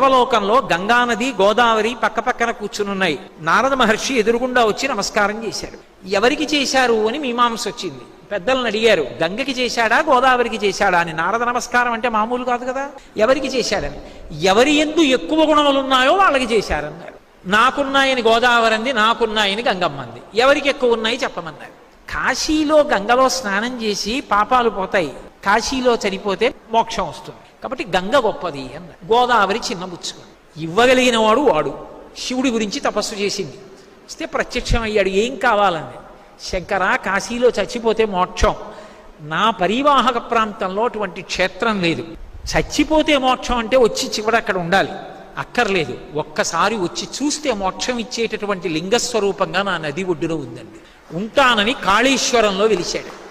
దేవలోకంలో గంగానది గోదావరి పక్క పక్కన కూర్చునున్నాయి. నారద మహర్షి ఎదురుగుండా వచ్చి నమస్కారం చేశారు. ఎవరికి చేశారు అని మీమాంస వచ్చింది. పెద్దలను అడిగారు గంగకి చేశాడా గోదావరికి చేశాడా? అని. నారద నమస్కారం అంటే మామూలు కాదు కదా? ఎవరికి చేశాడని ఎవరి ఎందు ఎక్కువ గుణములు ఉన్నాయో వాళ్ళకి చేశారన్నారు. నాకున్నాయని గోదావరి అంది నాకున్నాయని గంగమ్మంది ఎవరికి ఎక్కువ ఉన్నాయి చెప్పమన్నారు. కాశీలో గంగలో స్నానం చేసి పాపాలు పోతాయి. కాశీలో చనిపోతే మోక్షం వస్తుంది. కాబట్టి గంగ గొప్పది అన్న. గోదావరి చిన్నబుచ్చుకుంది ఇవ్వగలిగిన వాడు వాడు. శివుడి గురించి తపస్సు చేసింది. వస్తే ప్రత్యక్షం అయ్యాడు ఏం కావాలని శంకర కాశీలో చచ్చిపోతే మోక్షం. నా పరివాహక ప్రాంతంలో అటువంటి క్షేత్రం లేదు. చచ్చిపోతే మోక్షం అంటే వచ్చి చివడ అక్కడ ఉండాలి. అక్కర్లేదు. ఒక్కసారి వచ్చి చూస్తే మోక్షం ఇచ్చేటటువంటి లింగస్వరూపంగా నా నది ఒడ్డున ఉందండి. ఉంటానని కాళేశ్వరంలో వెలిశాడు.